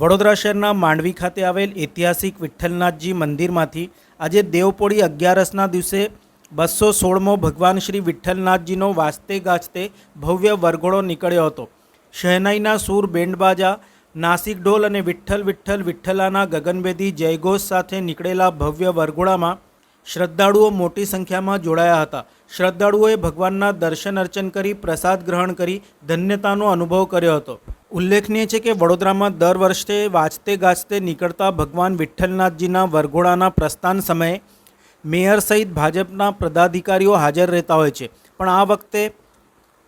વડોદરા શહેરના માંડવી ખાતે આવેલ ઐતિહાસિક વિઠ્ઠલનાથજી મંદિરમાંથી આજે દેવપોળી અગિયારસના દિવસે બસો સોળમો ભગવાન શ્રી વિઠ્ઠલનાથજીનો વાસ્તે ગાજતે ભવ્ય વરઘોડો નીકળ્યો હતો. શહેનાઈના સૂર બેન્ડબાજા, નાસિક ઢોલ અને વિઠ્ઠલ વિઠ્ઠલ વિઠ્ઠલાના ગગનભેદી જયઘોષ સાથે નીકળેલા ભવ્ય વરઘોડામાં શ્રદ્ધાળુઓ મોટી સંખ્યામાં જોડાયા હતા. શ્રદ્ધાળુઓએ ભગવાનના દર્શન અર્ચન કરી પ્રસાદ ગ્રહણ કરી ધન્યતાનો અનુભવ કર્યો હતો. ઉલ્લેખનીય છે કે વડોદરામાં દર વર્ષે વાંચતે ગાજતે નીકળતા ભગવાન વિઠ્ઠલનાથજીના વરઘોડાના પ્રસ્થાન સમયે મેયર સહિત ભાજપના પદાધિકારીઓ હાજર રહેતા હોય છે. પણ આ વખતે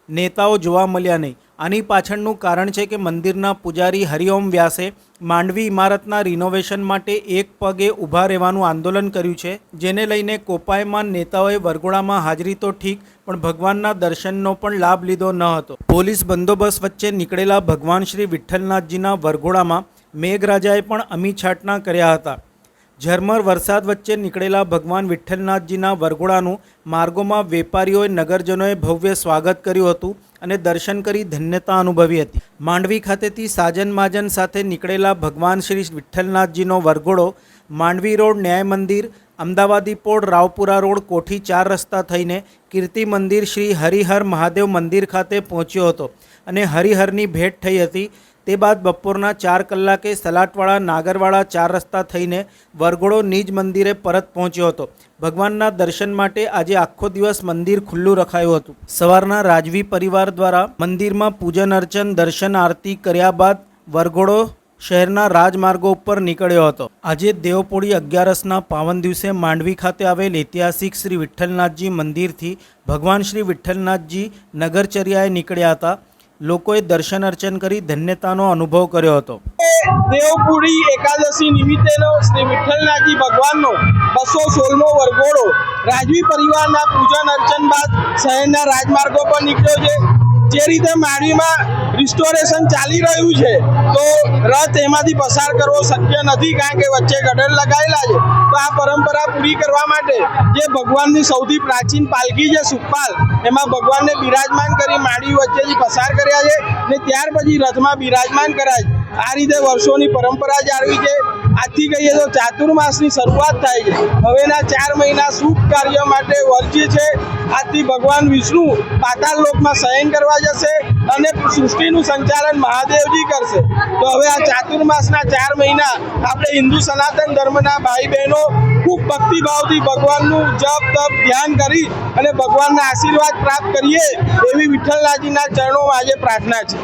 નેતાઓ જોવા મળ્યા નહીં. આની પાછળનું કારણ છે કે મંદિરના પૂજારી હરિઓમ વ્યાસે માંડવી ઇમારતના રિનોવેશન માટે એક પગે ઊભા રહેવાનું આંદોલન કર્યું છે, જેને લઈને કોપાયમાન નેતાઓએ વરઘોડામાં હાજરી તો ઠીક, પણ ભગવાનના દર્શનનો પણ લાભ લીધો ન હતો. પોલીસ બંદોબસ્ત વચ્ચે નીકળેલા ભગવાન શ્રી વિઠ્ઠલનાથજીના વરઘોડામાં મેઘરાજાએ પણ અમી છાટના કર્યા હતા. ઝરમર વરસાદ વચ્ચે નીકળેલા ભગવાન વિઠ્ઠલનાથજીના વરઘોડાનું માર્ગોમાં વેપારીઓએ, નગરજનોએ ભવ્ય સ્વાગત કર્યું હતું અને દર્શન કરી ધન્યતા અનુભવી હતી. માંડવી ખાતેથી સાજન માજન સાથે નીકળેલા ભગવાન શ્રી વિઠ્ઠલનાથજીનો વરઘોડો માંડવી રોડ ન્યાય મંદિર, અમદાવાદી પોળ રાવપુરા રોડ કોઠી ચાર રસ્તા થઈને કીર્તિ મંદિર શ્રી હરિહર મહાદેવ મંદિર ખાતે પહોંચ્યો હતો અને હરિહરની ભેટ થઈ હતી. તે બાદ બપોરના ચાર કલાકે સલાટવાળા નાગરવાળા ચાર રસ્તા થઈને વરઘોડો નિજ મંદિરે પરત પહોંચ્યો હતો. ભગવાનના દર્શન માટે આજે આખો દિવસ મંદિર ખુલ્લું રખાયું હતું. સવારના રાજવી પરિવાર દ્વારા મંદિરમાં પૂજન અર્ચન, દર્શન, આરતી કર્યા બાદ વરઘોડો શહેરના રાજમાર્ગો ઉપર નીકળ્યો હતો. આજે દેવપોળી અગિયારસના પાવન દિવસે માંડવી ખાતે આવેલ ઐતિહાસિક શ્રી વિઠ્ઠલનાથજી મંદિરથી ભગવાન શ્રી વિઠ્ઠલનાથજી નગરચર્યાએ નીકળ્યા હતા. લોકોએ દર્શન અર્ચન કરી ધન્યતાનો અનુભવ કર્યો હતો. દેવપુરી એકાદશી નિમિત્તેનો શ્રી વિઠ્ઠલનાથજી ભગવાનનો બસો સોળમો વરઘોડો રાજવી પરિવારના પૂજન અર્ચન બાદ શહેરના રાજમાર્ગો પર નીકળ્યો છે. જે રીતે માંડવીમાં રિસ્ટોરેશન ચાલી રહ્યું છે. તો રથ એમાંથી પસાર કરવો શક્ય નથી કારણ કે વચ્ચે ગટર લગાવેલા છે. તો આ પરંપરા પૂરી કરવા માટે જે ભગવાનની સૌથી પ્રાચીન પાલખી છે સુખપાલ, એમાં ભગવાનને બિરાજમાન કરી માંડી વચ્ચેથી પસાર કર્યા છે ને ત્યાર પછી રથમાં બિરાજમાન કરાય છે. આ રીતે વર્ષોની પરંપરા જાળવી છે. આજથી કહીએ તો ચાતુર્માસની શરૂઆત થાય છે. હવેના ચાર મહિના શુભ કાર્ય માટે વર્જ્ય છે. આજથી ભગવાન વિષ્ણુ પાતાળ લોકમાં શયન કરવા જશે અને સૃષ્ટિનું સંચાલન મહાદેવજી કરશે. તો હવે આ ચાતુર્માસના ચાર મહિના આપણે હિન્દુ સનાતન ધર્મના ભાઈ બહેનો ખૂબ ભક્તિભાવથી ભગવાનનું જપ, તપ, ધ્યાન કરી અને ભગવાનના આશીર્વાદ પ્રાપ્ત કરીએ એવી વિઠ્ઠલનાથજીના ચરણોમાં આજે પ્રાર્થના છે.